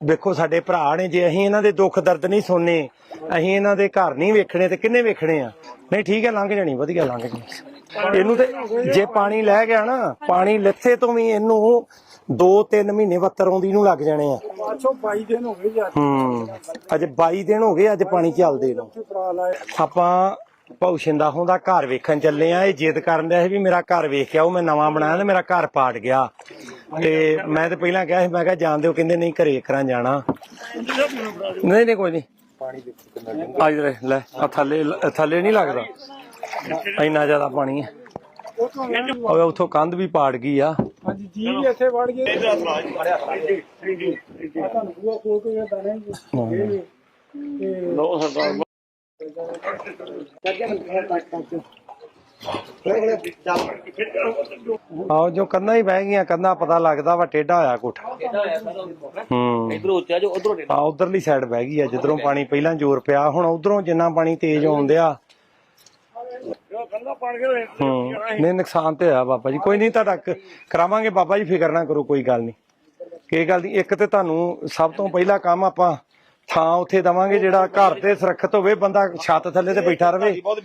ਵੇਖੋ ਸਾਡੇ ਭਰਾ ਨੇ ਜੇ ਅਸੀਂ ਇਹਨਾਂ ਦੇ ਦੁੱਖ ਦਰਦ ਨਹੀਂ ਸੁਣਨੇ ਅਸੀਂ ਇਹਨਾਂ ਦੇ ਘਰ ਨਹੀਂ ਵੇਖਣੇ ਤੇ ਕਿੰਨੇ ਵੇਖਣੇ ਆ? ਨਹੀਂ ਠੀਕ ਹੈ ਲੰਘ ਜਾਣੀ ਵਧੀਆ ਲੰਘ ਜਾਣੀ ਇਹਨੂੰ ਤੇ ਜੇ ਪਾਣੀ ਲੈ ਗਿਆ ਨਾ ਪਾਣੀ ਲੱਥੇ ਤੋਂ ਵੀ ਇਹਨੂੰ 2-3 ਮਹੀਨੇ ਵੱਤਰ ਆਉਂਦੀ ਨੂੰ ਲੱਗ ਜਾਣੇ ਆ। ਪਾਛੋ 22 ਦਿਨ ਹੋ ਗਏ ਯਾਰ। ਹੂੰ ਅੱਜ 22 ਦਿਨ ਹੋ ਗਏ ਅੱਜ ਪਾਣੀ ਚੱਲਦੇ ਨੂੰ। ਆਪਾਂ ਭੌਸ਼ਿੰਦਾ ਹੁੰਦਾ ਘਰ ਵੇਖਣ ਚੱਲੇ ਆ ਇਹ ਜਿੱਦ ਕਰਨ ਡਿਆ ਸੀ ਵੀ ਮੇਰਾ ਘਰ ਵੇਖ ਕੇ ਆਓ ਮੈਂ ਨਵਾਂ ਬਣਾਇਆ ਤੇ ਮੇਰਾ ਘਰ ਪਾਟ ਗਿਆ। ਤੇ ਮੈਂ ਤੇ ਪਹਿਲਾਂ ਕਿਹਾ ਸੀ ਮੈਂ ਕਿਹਾ ਜਾਣ ਦਿਓ ਕਹਿੰਦੇ ਨਹੀਂ ਘਰੇ ਕਰਾਂ ਜਾਣਾ। ਨਹੀਂ ਨਹੀਂ ਕੋਈ ਨਹੀਂ। ਪਾਣੀ ਦੇਖੋ ਆ ਜਰੇ ਲੈ ਆ ਥੱਲੇ ਥੱਲੇ ਨਹੀਂ ਲੱਗਦਾ। ਇੰਨਾ ਜ਼ਿਆਦਾ ਪਾਣੀ ਹੈ। ਓਏ ਉੱਥੋਂ ਕੰਧ ਵੀ ਪਾੜ ਗਈ ਆ। ਹਾਂਜੀ ਜੀ ਵੀ ਇੱਥੇ ਵੜ ਗਏ ਤੁਹਾਨੂੰ ਬੂਆ ਖੋਲ ਕੇ ਦਾਣੇ ਜੀ ਲੋ ਸਰਦਾਰ। ਆਓ ਜੋ ਕੰਧਾਂ ਹੀ ਬਹਿ ਗਈਆਂ ਕੰਧਾਂ ਪਤਾ ਲੱਗਦਾ ਵਾ ਟੇਢਾ ਹੋਇਆ ਕੋਠਾ। ਹੂੰ। ਇਧਰੋਂ ਉੱਚਾ ਜੋ ਉਧਰੋਂ ਆ ਉਧਰਲੀ ਸਾਈਡ ਬਹਿ ਗਈ ਆ ਜਿੱਧਰੋਂ ਪਾਣੀ ਪਹਿਲਾਂ ਜ਼ੋਰ ਪਿਆ ਹੁਣ ਉਧਰੋਂ ਜਿੰਨਾ ਪਾਣੀ ਤੇਜ਼ ਆਉਂਦਿਆ ਹੂੰ। ਨਹੀਂ ਨੁਕਸਾਨ ਤੇ ਹੋਇਆ ਬਾਬਾ ਜੀ। ਕੋਈ ਨਹੀਂ ਤੁਹਾਡਾ ਕਰਾਵਾਂਗੇ ਬਾਬਾ ਜੀ ਫਿਕਰ ਨਾ ਕਰੋ ਕੋਈ ਗੱਲ ਨਹੀਂ। ਕੀ ਗੱਲ ਦੀ ਇੱਕ ਤੇ ਤੁਹਾਨੂੰ ਸਭ ਤੋਂ ਪਹਿਲਾ ਕੰਮ ਆਪਾਂ ਥਾਂ ਉੱਥੇ ਦਵਾਂਗੇ ਜਿਹੜਾ ਘਰ ਤੇ ਸੁਰੱਖਿਅਤ ਹੋਵੇ ਬੰਦਾ ਛੱਤ ਥੱਲੇ ਤੇ ਬੈਠਾ ਰਵੇ।